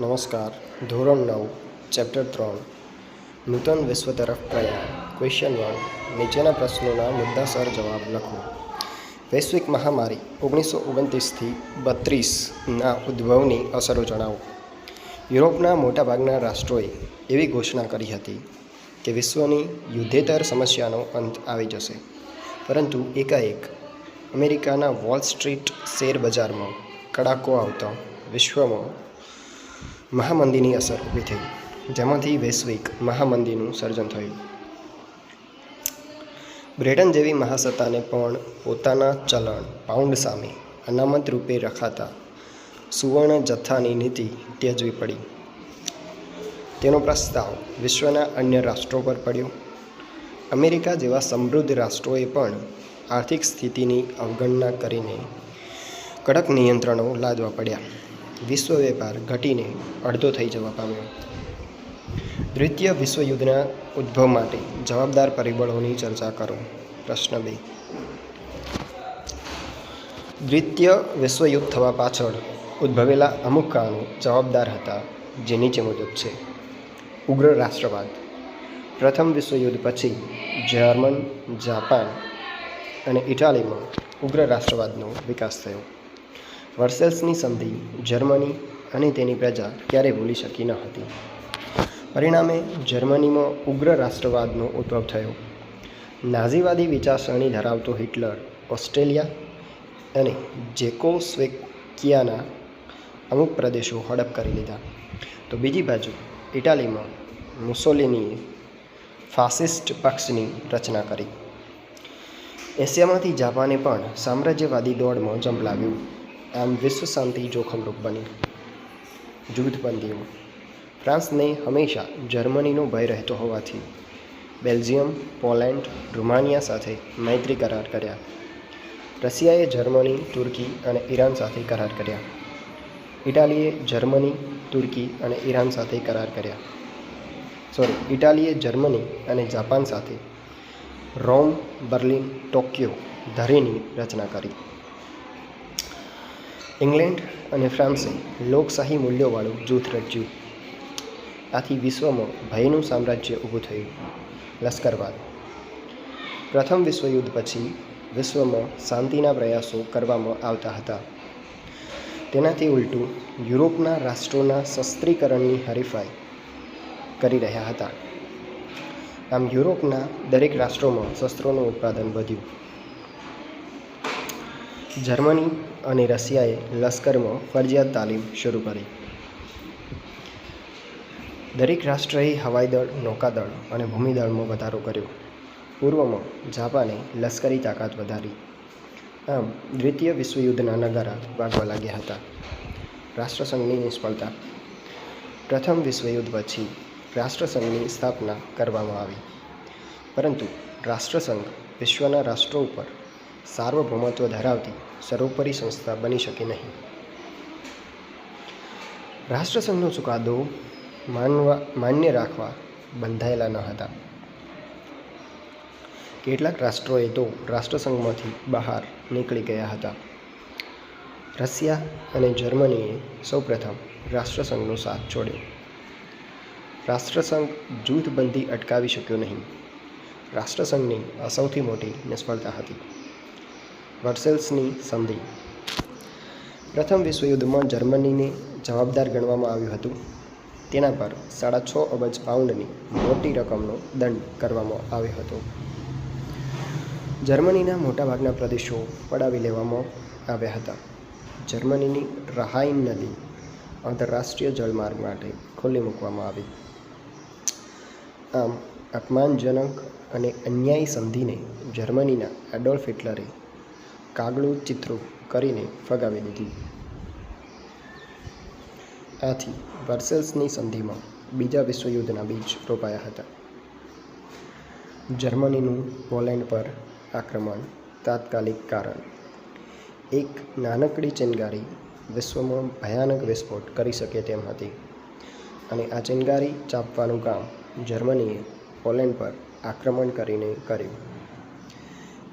નમસ્કાર. ધોરણ નવ, ચેપ્ટર ત્રણ. નૂતન વિશ્વ તરફ પ્રયાણ. ક્વેશ્ચન વન નીચેના પ્રશ્નોના મુદ્દાસર જવાબ લખો. વૈશ્વિક મહામારી ઓગણીસો ઓગણત્રીસથી બત્રીસના ઉદ્ભવની અસરો જણાવો. યુરોપના મોટાભાગના રાષ્ટ્રોએ એવી ઘોષણા કરી હતી કે વિશ્વની યુદ્ધેતર સમસ્યાનો અંત આવી જશે. પરંતુ એકાએક અમેરિકાના વોલ સ્ટ્રીટ શેર બજારમાં કડાકો આવતા વિશ્વમાં મહામંદીની અસર ઊભી થઈ, જેમાંથી વૈશ્વિક મહામંદીનું સર્જન થયું. બ્રિટન જેવી મહાસત્તાને પણ પોતાના ચલણ, પાઉન્ડ સામે અનામત રૂપે રખાતા સુવર્ણ જથ્થાની નીતિ ત્યજવી પડી. તેનો પ્રસ્તાવ વિશ્વના અન્ય રાષ્ટ્રો પર પડ્યો. અમેરિકા જેવા સમૃદ્ધ રાષ્ટ્રોએ પણ આર્થિક સ્થિતિની અવગણના કરીને કડક નિયંત્રણો લાદવા પડ્યા. વિશ્વ વેપાર ઘટીને અડધો થઈ જવા પામ્યો. દ્વિતીય વિશ્વયુદ્ધના ઉદ્ભવ માટે જવાબદાર પરિબળોની ચર્ચા કરો. પ્રશ્ન બે. દ્વિતીય વિશ્વયુદ્ધ થવા પાછળ ઉદ્ભવેલા અમુક કારણો જવાબદાર હતા જે નીચે મુજબ છે. ઉગ્ર રાષ્ટ્રવાદ. પ્રથમ વિશ્વયુદ્ધ પછી જર્મન, જાપાન અને ઇટાલીમાં ઉગ્ર રાષ્ટ્રવાદનો વિકાસ થયો. વર્સેલ્સની સંધિ જર્મની અને તેની પ્રજા ક્યારેય ભૂલી શકી ન હતી. પરિણામે જર્મનીમાં ઉગ્ર રાષ્ટ્રવાદનો ઉદ્ભવ થયો. નાઝીવાદી વિચારસરણી ધરાવતો હિટલર ઓસ્ટ્રેલિયા અને જેકોસ્વેકિયાના અમુક પ્રદેશો હડપ કરી લીધા. તો બીજી બાજુ ઇટાલીમાં મુસોલિનીએ ફાસિસ્ટ પક્ષની રચના કરી. એશિયામાંથી જાપાને પણ સામ્રાજ્યવાદી દોડમાં ઝંપલાવ્યું આમ વિશ્વ શાંતિ જોખમરૂપ બની. જૂથબંધીઓ. ફ્રાન્સને હંમેશા જર્મનીનો ભય રહેતો હોવાથી બેલ્જિયમ, પોલેન્ડ, રૂમાનિયા સાથે મૈત્રી કરાર કર્યા. રશિયાએ જર્મની, તુર્કી અને ઈરાન સાથે કરાર કર્યા. ઇટાલીએ જર્મની, તુર્કી અને ઈરાન સાથે કરાર કર્યા. સોરી, ઇટાલીએ જર્મની અને જાપાન સાથે રોમ, બર્લિન, ટોક્યો ધરીની રચના કરી. ઇંગ્લેન્ડ અને ફ્રાન્સે લોકશાહી મૂલ્યોવાળું જૂથ રચ્યું. આથી વિશ્વમાં ભયનું સામ્રાજ્ય ઊભું થયું. લશ્કરવાદ. પ્રથમ વિશ્વયુદ્ધ પછી વિશ્વમાં શાંતિના પ્રયાસો કરવામાં આવતા હતા. તેનાથી ઉલટું યુરોપના રાષ્ટ્રોના શસ્ત્રીકરણની હરીફાઈ કરી રહ્યા હતા. આમ યુરોપના દરેક રાષ્ટ્રોમાં શસ્ત્રોનું ઉત્પાદન વધ્યું. જર્મની અને રશિયાએ લશ્કરમાં ફરજિયાત તાલીમ શરૂ કરી. દરેક રાષ્ટ્રએ હવાઈદળ નૌકાદળ અને ભૂમિદળમાં વધારો કર્યો. પૂર્વમાં જાપાને લશ્કરી તાકાત વધારી. આમ, દ્વિતીય વિશ્વયુદ્ધના નગારા વાગવા લાગ્યા હતા. રાષ્ટ્રસંઘની નિષ્ફળતા. પ્રથમ વિશ્વયુદ્ધ પછી રાષ્ટ્રસંઘની સ્થાપના કરવામાં આવી. પરંતુ રાષ્ટ્રસંઘ વિશ્વના રાષ્ટ્રો ઉપર સાર્વભૌમત્વ ધરાવતી સર્વોપરી સંસ્થા બની શકે નહીં. રાષ્ટ્રસંઘનો ચુકાદો માનવા, માન્ય રાખવા બંધાયેલા ન હતા. કેટલાક રાષ્ટ્રોએ તો રાષ્ટ્રસંઘમાંથી બહાર નીકળી ગયા હતા. રશિયા અને જર્મનીએ સૌપ્રથમ રાષ્ટ્રસંઘનો સાથ છોડ્યો. રાષ્ટ્રસંઘ જૂથબંધી અટકાવી શક્યો નહીં. રાષ્ટ્રસંઘની આ સૌથી મોટી નિષ્ફળતા હતી. વર્સેલ્સની સંધિ. પ્રથમ વિશ્વયુદ્ધમાં જર્મનીને જવાબદાર ગણવામાં આવ્યું હતું. તેના પર સાડા છ અબજ પાઉન્ડની મોટી રકમનો દંડ કરવામાં આવ્યો હતો. જર્મનીના મોટાભાગના પ્રદેશો પડાવી લેવામાં આવ્યા હતા. જર્મનીની રહાઇન નદી આંતરરાષ્ટ્રીય જળમાર્ગ માટે ખુલ્લી મૂકવામાં આવી. આમ, અપમાનજનક અને અન્યાયી સંધિને જર્મનીના એડોલ્ફ હિટલરે કાગળું ચિત્રો કરીને ફગાવી દીધી. આથી વર્સેલ્સની સંધિમાં બીજા વિશ્વયુદ્ધના બીજ રોપાયા હતા. જર્મનીનું પોલેન્ડ પર આક્રમણ તાત્કાલિક કારણ. એક નાનકડી ચિનગારી વિશ્વમાં ભયાનક વિસ્ફોટ કરી શકે તેમ હતી. અને આ ચિનગારી ચાપવાનું કામ જર્મનીએ પોલેન્ડ પર આક્રમણ કરીને કર્યું.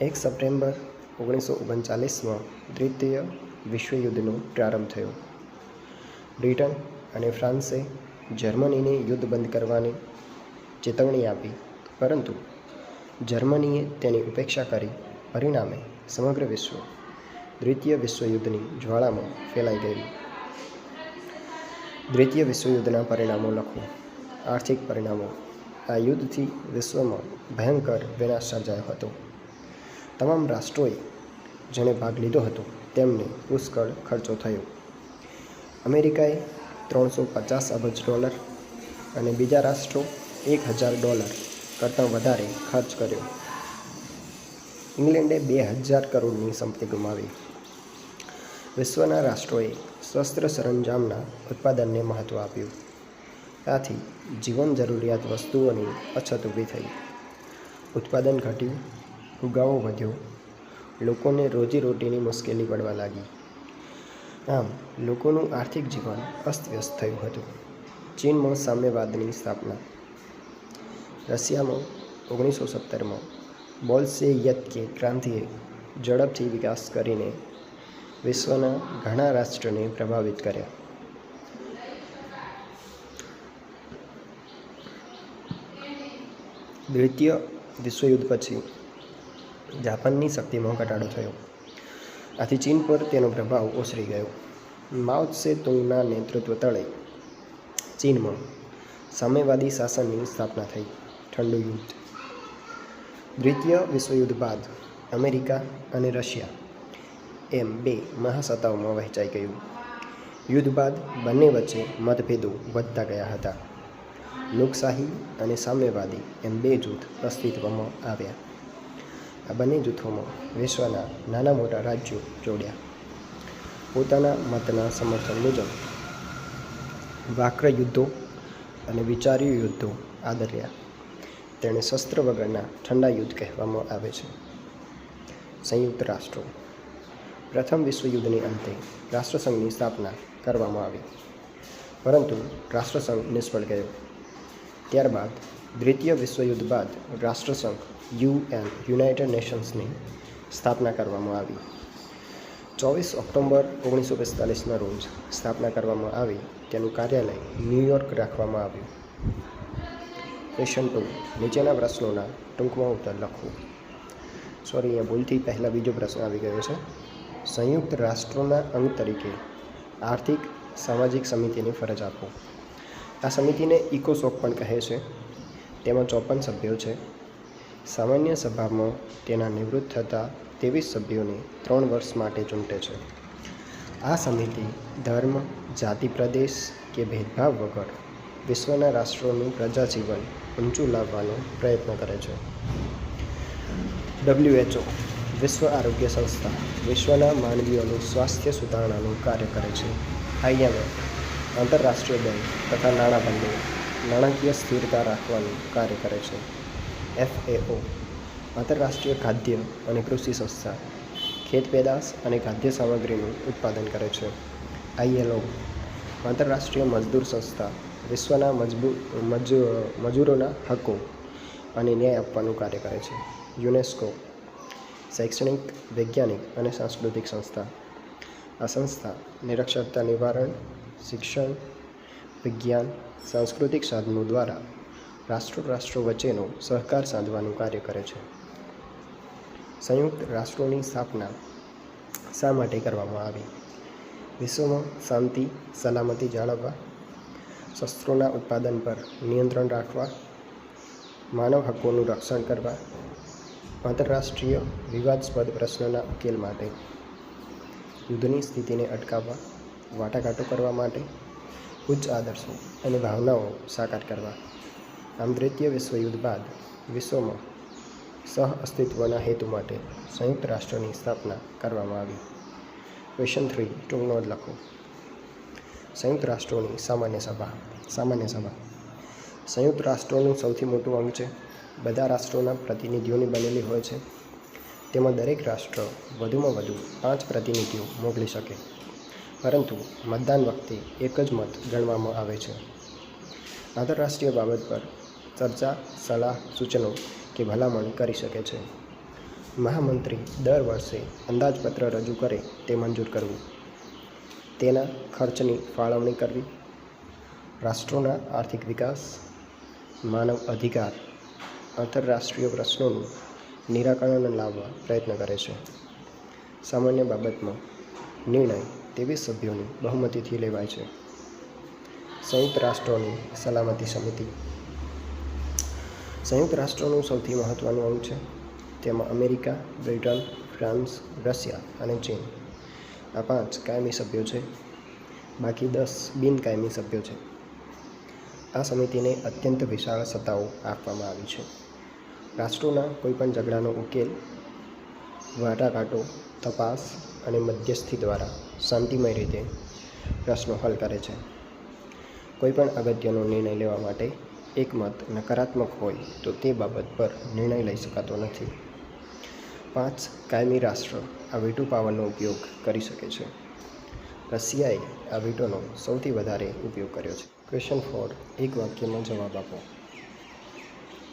એક સપ્ટેમ્બર ઓગણીસો ઓગણચાલીસમાં દ્વિતીય વિશ્વયુદ્ધનો પ્રારંભ થયો. બ્રિટન અને ફ્રાન્સે જર્મનીને યુદ્ધ બંધ કરવાની ચેતવણી આપી, પરંતુ જર્મનીએ તેની ઉપેક્ષા કરી પરિણામે સમગ્ર વિશ્વ દ્વિતીય વિશ્વયુદ્ધની જ્વાળામાં ફેલાઈ ગયું. દ્વિતીય વિશ્વયુદ્ધના પરિણામો લખો. આર્થિક પરિણામો. આ યુદ્ધથી વિશ્વમાં ભયંકર વિનાશ સર્જાયો હતો. તમામ રાષ્ટ્રોએ જેણે ભાગ લીધો હતો, તેમને પુષ્કળ ખર્ચો થયો. અમેરિકાએ ત્રણસો પચાસ અબજ ડોલર અને બીજા રાષ્ટ્રો એક હજાર ડોલર કરતાં વધારે ખર્ચ કર્યો. ઇંગ્લેન્ડે બે હજાર કરોડની સંપત્તિ ગુમાવી. વિશ્વના રાષ્ટ્રોએ શસ્ત્ર સરંજામના ઉત્પાદનને મહત્ત્વ આપ્યું. આથી જીવન જરૂરિયાત વસ્તુઓની અછત ઊભી થઈ. ઉત્પાદન ઘટ્યું. ફુગાવો વધ્યો. લોકોને રોજીરોટીની મુશ્કેલી પડવા લાગી. આમ, લોકોનું આર્થિક જીવન અસ્તવ્યસ્ત થયું હતું. ચીનમાં સામ્યવાદની સ્થાપના. રશિયામાં ઓગણીસો સત્તરમાં બોલ્શેયતકે ક્રાંતિએ ઝડપથી વિકાસ કરીને વિશ્વના ઘણા રાષ્ટ્રને પ્રભાવિત કર્યા. દ્વિતીય વિશ્વયુદ્ધ પછી જાપાનની શક્તિમાં ઘટાડો થયો. આથી ચીન પર તેનો પ્રભાવ ઓસરી ગયો. માઓ ત્સે તુંગના નેતૃત્વ તળે ચીનમાં સામ્યવાદી શાસનની સ્થાપના થઈ. ઠંડુ યુદ્ધ. દ્વિતીય વિશ્વયુદ્ધ બાદ અમેરિકા અને રશિયા એમ બે મહાસત્તાઓમાં વહેંચાઈ ગયું. યુદ્ધ બાદ બંને વચ્ચે મતભેદો વધતા ગયા હતા. લોકશાહી અને સામ્યવાદી એમ બે જૂથ અસ્તિત્વમાં આવ્યા. આ બંને જૂથોમાં વિશ્વના નાના મોટા રાજ્યો જોડ્યા. પોતાના મતના સમર્થન મુજબ વાક્ર યુદ્ધો અને વિચાર્યુ યુદ્ધો આદર્યા. તેણે શસ્ત્ર વગરના ઠંડા યુદ્ધ કહેવામાં આવે છે. સંયુક્ત રાષ્ટ્રો. પ્રથમ વિશ્વયુદ્ધની અંતે રાષ્ટ્રસંઘની સ્થાપના કરવામાં આવી. પરંતુ રાષ્ટ્રસંઘ નિષ્ફળ ગયો. ત્યારબાદ દ્વિતીય વિશ્વયુદ્ધ બાદ રાષ્ટ્રસંઘ યુએન, યુનાઇટેડ નેશન્સની સ્થાપના કરવામાં આવી. ચોવીસ ઓક્ટોબર ઓગણીસો પિસ્તાલીસના રોજ સ્થાપના કરવામાં આવી, તેનું કાર્યાલય ન્યૂયોર્ક રાખવામાં આવ્યું. ક્વેશ્ચન ટુ, નીચેના પ્રશ્નોના ટૂંકમાં ઉત્તર લખવું. સોરી, અહીંયા ભૂલથી પહેલાં બીજો પ્રશ્ન આવી ગયો છે. સંયુક્ત રાષ્ટ્રોના અંગ તરીકે આર્થિક સામાજિક સમિતિની ફરજ આપો. આ સમિતિને ઇકોસોક પણ કહે છે. તેમાં ચોપન સભ્યો છે. સામાન્ય સભામાં તેના નિવૃત્ત થતા ત્રેવીસ સભ્યોને ત્રણ વર્ષ માટે ચૂંટે છે. આ સમિતિ ધર્મ, જાતિ પ્રદેશ કે ભેદભાવ વગર વિશ્વના રાષ્ટ્રોનું પ્રજાજીવન ઊંચું લાવવાનો પ્રયત્ન કરે છે. ડબ્લ્યુએચઓ વિશ્વ આરોગ્ય સંસ્થા, વિશ્વના માનવીઓનું સ્વાસ્થ્ય સુધારણાનું કાર્ય કરે છે. આઈએમએફ આંતરરાષ્ટ્રીય બેંક તથા નાણાં ભંડોળ નાણાકીય સ્થિરતા રાખવાનું કાર્ય કરે છે. એફએઓ આંતરરાષ્ટ્રીય ખાદ્ય અને કૃષિ સંસ્થા, ખેત પેદાશ અને ખાદ્ય સામગ્રીનું ઉત્પાદન કરે છે. આઈએલઓ આંતરરાષ્ટ્રીય મજદૂર સંસ્થા, વિશ્વના મજબૂત મજૂરોના હકો અને ન્યાય આપવાનું કાર્ય કરે છે. યુનેસ્કો, શૈક્ષણિક, વૈજ્ઞાનિક અને સાંસ્કૃતિક સંસ્થા. આ સંસ્થા નિરક્ષરતા નિવારણ, શિક્ષણ, વિજ્ઞાન, સાંસ્કૃતિક સાધનો દ્વારા રાષ્ટ્રો રાષ્ટ્રો વચ્ચેનો સહકાર સાધવાનું કાર્ય કરે છે. સંયુક્ત રાષ્ટ્રોની સ્થાપના શા માટે કરવામાં આવી? વિશ્વમાં શાંતિ, સલામતી જાળવવા, શસ્ત્રોના ઉત્પાદન પર નિયંત્રણ રાખવા, માનવ હકોનું રક્ષણ કરવા, આંતરરાષ્ટ્રીય વિવાદસ્પદ પ્રશ્નોના ઉકેલ માટે, યુદ્ધની સ્થિતિને અટકાવવા, વાટાઘાટો કરવા માટે, ઉચ્ચ આદર્શો અને ભાવનાઓ સાકાર કરવા. આમ દ્વિતીય વિશ્વયુદ્ધ બાદ વિશ્વમાં સહ અસ્તિત્વના હેતુ માટે સંયુક્ત રાષ્ટ્રની સ્થાપના કરવામાં આવી. ક્વેશ્ચન થ્રી, ટૂંક નોંધ લખો. સંયુક્ત રાષ્ટ્રોની સામાન્ય સભા સામાન્ય સભા. સંયુક્ત રાષ્ટ્રોનું સૌથી મોટું અંગ છે. બધા રાષ્ટ્રોના પ્રતિનિધિઓની બનેલી હોય છે. તેમાં દરેક રાષ્ટ્ર વધુમાં વધુ પાંચ પ્રતિનિધિઓ મોકલી શકે. પરંતુ મતદાન વખતે એક જ મત ગણવામાં આવે છે. આંતરરાષ્ટ્રીય બાબત પર ચર્ચા, સલાહ, સૂચનો કે ભલામણ કરી શકે છે. મહામંત્રી દર વર્ષે અંદાજપત્ર રજૂ કરે તે મંજૂર કરવું. તેના ખર્ચની ફાળવણી કરવી. રાષ્ટ્રોના આર્થિક વિકાસ, માનવ અધિકાર, આંતરરાષ્ટ્રીય પ્રશ્નોનું નિરાકરણ લાવવા પ્રયત્ન કરે છે. સામાન્ય બાબતમાં નિર્ણય ત્રેવીસ સભ્યોની બહુમતીથી લેવાય છે. સંયુક્ત રાષ્ટ્રોની સલામતી સમિતિ સંયુક્ત રાષ્ટ્રોનું સૌથી મહત્ત્વનું અંગ છે. તેમાં અમેરિકા, બ્રિટન, ફ્રાન્સ, રશિયા અને ચીન. આ પાંચ કાયમી સભ્યો છે. બાકી દસ બિનકાયમી સભ્યો છે. આ સમિતિને અત્યંત વિશાળ સત્તાઓ આપવામાં આવી છે. રાષ્ટ્રોના કોઈપણ ઝઘડાનો ઉકેલ, વાટાઘાટો, તપાસ અને મધ્યસ્થી દ્વારા શાંતિમય રીતે પ્રશ્નો હલ કરે છે. કોઈપણ અગત્યનો નિર્ણય લેવા માટે એકમત નકારાત્મક હોય તો તે બાબત પર નિર્ણય લઈ શકાતો નથી. પાંચ, કાયમી રાષ્ટ્ર આ વીટો પાવરનો ઉપયોગ કરી શકે છે. રશિયાએ આ વીટોનો સૌથી વધારે ઉપયોગ કર્યો છે. ક્વેશ્ચન ફોર, એક વાક્યમાં જવાબ આપો.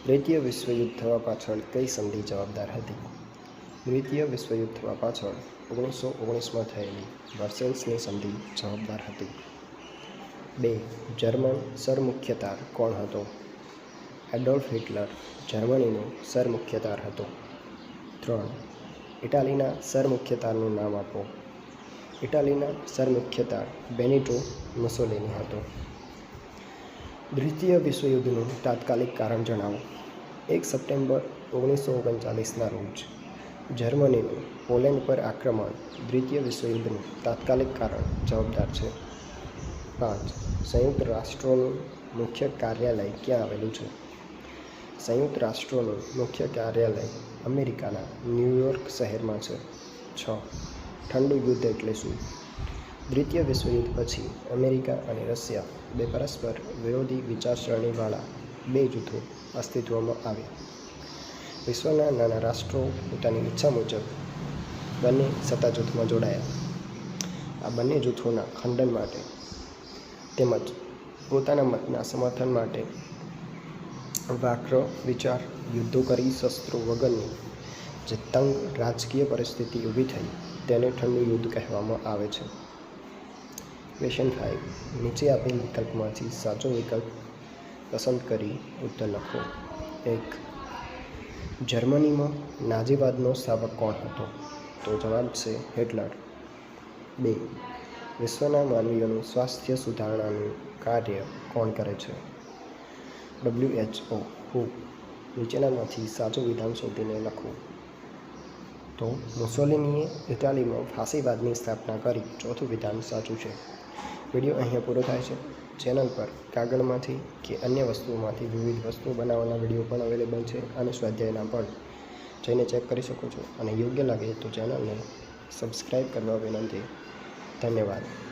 દ્વિતીય વિશ્વયુદ્ધ થવા પાછળ કઈ સંધિ જવાબદાર હતી? દ્વિતીય વિશ્વયુદ્ધ થવા પાછળ ઓગણીસો ઓગણીસમાં થયેલી વર્સેલ્સની સંધિ જવાબદાર હતી. બે, જર્મન સરમુખ્યતાર કોણ હતો? એડોલ્ફ હિટલર, જર્મનીનો સરમુખ્યતાર હતો. ત્રણ, ઇટાલીના સરમુખ્યતારનું નામ આપો. ઇટાલીના સરમુખ્યતાર બેનિટો મુસોલિની હતો. દ્વિતીય વિશ્વયુદ્ધનું તાત્કાલિક કારણ જણાવો. એક સપ્ટેમ્બર ઓગણીસો ઓગણચાલીસના રોજ, જર્મનીનું પોલેન્ડ પર આક્રમણ દ્વિતીય વિશ્વયુદ્ધનું તાત્કાલિક કારણ જવાબદાર છે. પાંચ સંયુક્ત રાષ્ટ્રોનું મુખ્ય કાર્યાલય ક્યાં આવેલું છે? સંયુક્ત રાષ્ટ્રોનું મુખ્ય કાર્યાલય અમેરિકાના ન્યૂયોર્ક શહેરમાં છે. છ. ઠંડુ યુદ્ધ એટલે શું? દ્વિતીય વિશ્વયુદ્ધ પછી અમેરિકા અને રશિયા બે પરસ્પર વિરોધી વિચારસરણીવાળા બે જૂથો અસ્તિત્વમાં આવ્યા. વિશ્વના નાના રાષ્ટ્રો પોતાની ઈચ્છા મુજબ બંને સત્તા જૂથમાં જોડાયા. આ બંને જૂથોના ખંડન માટે તેમજ પોતાના મતના સમર્થન માટે વાક્ર, વિચાર, યુદ્ધો કરી શસ્ત્રો વગરની જે તંગ રાજકીય પરિસ્થિતિ ઊભી થઈ તેને ઠંડુ યુદ્ધ કહેવામાં આવે છે. ક્વેશ્ચન ફાઇવ નીચે આપેલ વિકલ્પમાંથી સાચો વિકલ્પ પસંદ કરી ઉત્તર લખો. એક, જર્મનીમાં નાજીવાદનો સ્થાપક કોણ હતો? તો જવાબ છે હિટલર. બે વિશ્વના માનવીઓનું સ્વાસ્થ્ય સુધારણાનું કાર્ય કોણ કરે છે? ડબલ્યુએચઓ હુ નીચેનામાંથી સાચું વિધાન શોધીને લખવું તો મુસોલિનીએ ઇટાલીમાં ફાંસીવાદની સ્થાપના કરી. ચોથું વિધાન સાચું છે. વીડિયો અહીંયા પૂરો થાય છે. ચેનલ પર કાગળમાંથી કે અન્ય વસ્તુઓમાંથી વિવિધ વસ્તુઓ બનાવવાના વીડિયો પણ અવેલેબલ છે અને સ્વાધ્યાયના પણ. જઈને ચેક કરી શકો છો અને યોગ્ય લાગે તો ચેનલને સબસ્ક્રાઈબ કરવા વિનંતી. ધન્યવાદ.